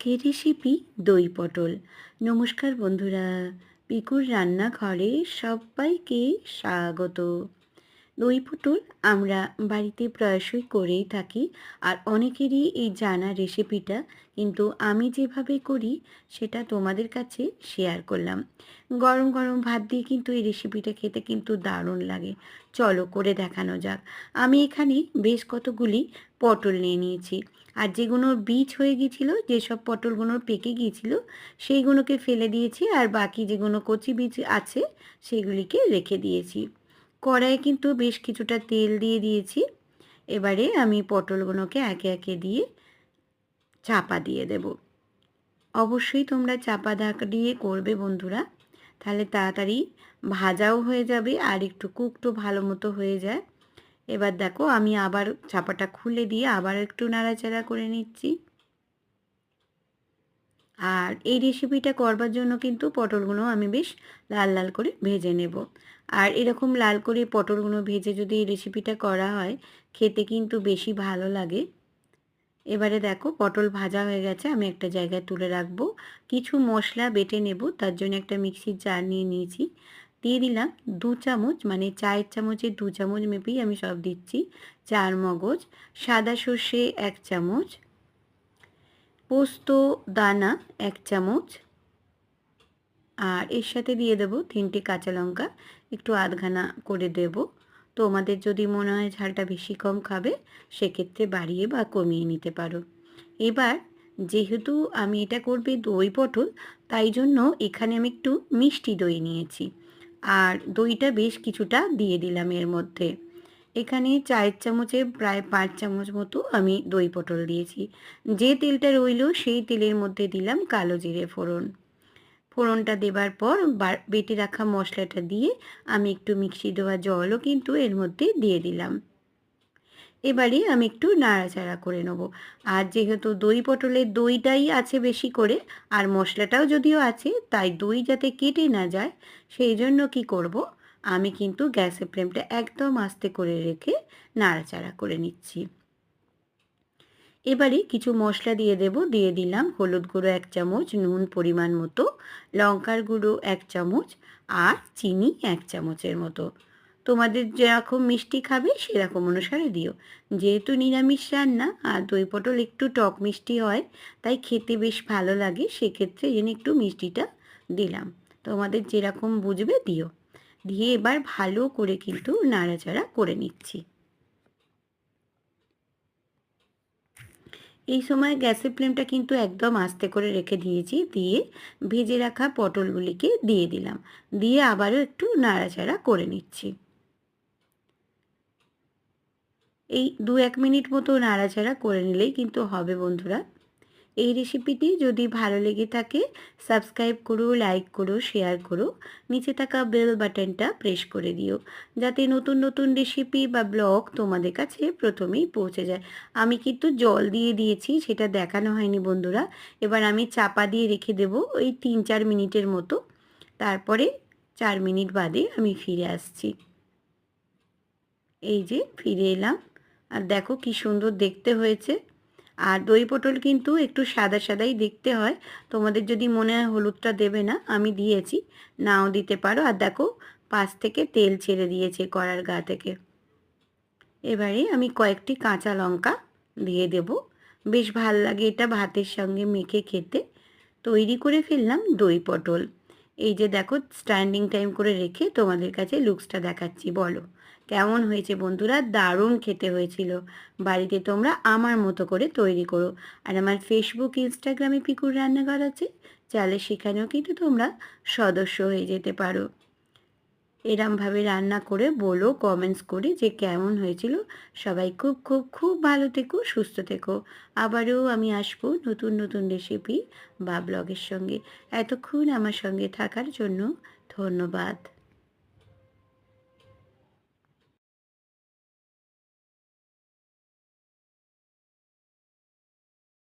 আজকের রেসিপি দই পটল। নমস্কার বন্ধুরা পিকুর রান্নাঘরে সবাইকে স্বাগত। দই পটল আমরা বাড়িতে প্রায়শই করেই থাকি আর অনেকেরই এই জানা রেসিপিটা কিন্তু আমি যেভাবে করি সেটা তোমাদের কাছে শেয়ার করলাম। গরম গরম ভাত দিয়ে কিন্তু এই রেসিপিটা খেতে কিন্তু দারুণ লাগে। চলো করে দেখানো যাক। আমি এখানে বেশ কতগুলি পটল নিয়ে নিয়েছি। আর যেগুলোর বীজ হয়ে গিয়েছিল, যেসব পটলগুলোর পেকে গিয়েছিল সেইগুলোকে ফেলে দিয়েছি আর বাকি যেগুলো কচি বীজ আছে, সেগুলিকে রেখে দিয়েছি। কড়াইয়ে কিন্তু বেশ কিছুটা তেল দিয়ে দিয়েছি। এবারে আমি পটলগুলোকে একে একে দিয়ে চাপা দিয়ে দেব। অবশ্যই তোমরা চাপা দাগ দিয়ে করবে বন্ধুরা। তাহলে তাড়াতাড়ি ভাজাও হয়ে যাবে আর একটু কুকটু ভালো মতো হয়ে যায়। এবার দেখো আমি আবার চাপাটা খুলে দিয়ে আবার একটু নাড়াচাড়া করে নিচ্ছি। আর এই রেসিপিটা করবার জন্য কিন্তু পটলগুলো আমি বেশ লাল লাল করে ভেজে নেব। আর এরকম লাল করে পটলগুলো ভেজে যদি এই রেসিপিটা করা হয়, খেতে কিন্তু বেশি ভালো লাগে। এবারে দেখো, পটল ভাজা হয়ে গেছে, আমি একটা জায়গায় তুলে রাখব। কিছু মশলা বেটে নেব, তার জন্য একটা মিক্সির জার নিয়ে নিয়েছি। দিয়ে দিলাম দু চামচ মানে চায়ের চামচের দু চামচ মেপেই আমি সব দিচ্ছি। চার মগজ, সাদা সর্ষে এক চামচ পোস্ত, দানা এক চামচ। আর এর সাথে দিয়ে দেবো তিনটে কাঁচা লঙ্কা। একটু আধখানা করে দেব। তোমাদের যদি মনে হয় ঝালটা বেশি কম খাবে, সেক্ষেত্রে বাড়িয়ে বা কমিয়ে নিতে পারো। এবার যেহেতু আমি এটা করবে দই পটল, তাই জন্য এখানে আমি একটু মিষ্টি দই নিয়েছি। আর দইটা বেশ কিছুটা দিয়ে দিলাম এর মধ্যে। এখানে চায়ের চামচে প্রায় পাঁচ চামচ মতো আমি দই পটল দিয়েছি। যে তেলটা রইল সেই তেলের মধ্যে দিলাম কালো জিরে ফোড়ন। ফোড়নটা দেবার পর বেটে রাখা মশলাটা দিয়ে আমি একটু মিক্সি দেওয়া জলও কিন্তু এর মধ্যে দিয়ে দিলাম। এবারে আমি একটু নাড়াচাড়া করে নেব। আর যেহেতু দই পটলের দইটাই আছে বেশি করে, আর মশলাটাও যদিও আছে, তাই দই যাতে কেটে না যায়, সেই জন্য কি করব আমি কিন্তু গ্যাসের ফ্লেমটা একদম আস্তে করে রেখে নাড়াচাড়া করে নিচ্ছি। এবারে কিছু মশলা দিয়ে দেব, দিয়ে দিলাম হলুদ গুঁড়ো এক চামচ, নুন পরিমাণ মতো, লঙ্কার গুঁড়ো এক চামচ আর চিনি এক চামচের মতো। তোমাদের যেরকম মিষ্টি খাবে সেরকম অনুসারে দিও। যেহেতু নিরামিষ রান্না আর দই পটল একটু টক মিষ্টি হয়, তাই খেতে বেশ ভালো লাগে, সেক্ষেত্রে জেনে একটু মিষ্টিটা দিলাম। তোমাদের যেরকম বুঝবে দিও। দিয়ে এবার ভালো করে কিন্তু নাড়াচাড়া করে নিচ্ছি। এই সময় গ্যাসের ফ্লেমটা কিন্তু একদম আস্তে করে রেখে দিয়েছি, দিয়ে ভেজে রাখা পটলগুলিকে দিয়ে দিলাম। দিয়ে আবারও একটু নাড়াচাড়া করে নিচ্ছি। এই দু এক মিনিট মতো নাড়াচাড়া করে নিলেই কিন্তু হবে বন্ধুরা। এই রেসিপিটি যদি ভালো লেগে থাকে সাবস্ক্রাইব করো লাইক করো শেয়ার করো। নিচে থাকা বেল বাটনটা প্রেস করে দিও, যাতে নতুন নতুন রেসিপি বা ব্লগ তোমাদের কাছে প্রথমেই পৌঁছে যায়। আমি কিন্তু জল দিয়ে দিয়েছি, সেটা দেখানো হয়নি বন্ধুরা। এবার আমি চাপা দিয়ে রেখে দেব ওই তিন চার মিনিটের মতো। তারপরে চার মিনিট বাদে আমি ফিরে আসছি। এই যে ফিরে এলাম। আর দেখো কি সুন্দর দেখতে হয়েছে। আর দই পটল কিন্তু একটু সাদা সাদাই দেখতে হয়। তোমাদের যদি মনে হয় হলুদটা দেবে না, আমি দিয়েছি। নাও দিতে পারো। আর দেখো, পাশ থেকে তেল ছেড়ে দিয়েছে কড়ার গা থেকে। এবারে আমি কয়েকটি কাঁচা লঙ্কা দিয়ে দেব। বেশ ভালো লাগে এটা ভাতের সঙ্গে মেখে খেতে। তৈরি করে ফেললাম দই পটল। এই যে দেখো স্ট্যান্ডিং টাইম করে রেখে তোমাদের কাছে লুকসটা দেখাচ্ছি, বলো। কেমন হয়েছে বন্ধুরা? দারুণ খেতে হয়েছিল। বাড়িতে তোমরা আমার মতো করে তৈরি করো। আর আমার ফেসবুক ইনস্টাগ্রামে পিকুর রান্নাঘর আছে। চালে সেখানেও কিন্তু তোমরা সদস্য হয়ে যেতে পারো। এরমভাবে রান্না করে বলো কমেন্টস করে যে কেমন হয়েছিল। সবাই খুব খুব খুব ভালো থেকো, সুস্থ থেকো। আবারও আমি আসব নতুন নতুন রেসিপি বা ব্লগের সঙ্গে। এতক্ষণ আমার সঙ্গে থাকার জন্য ধন্যবাদ।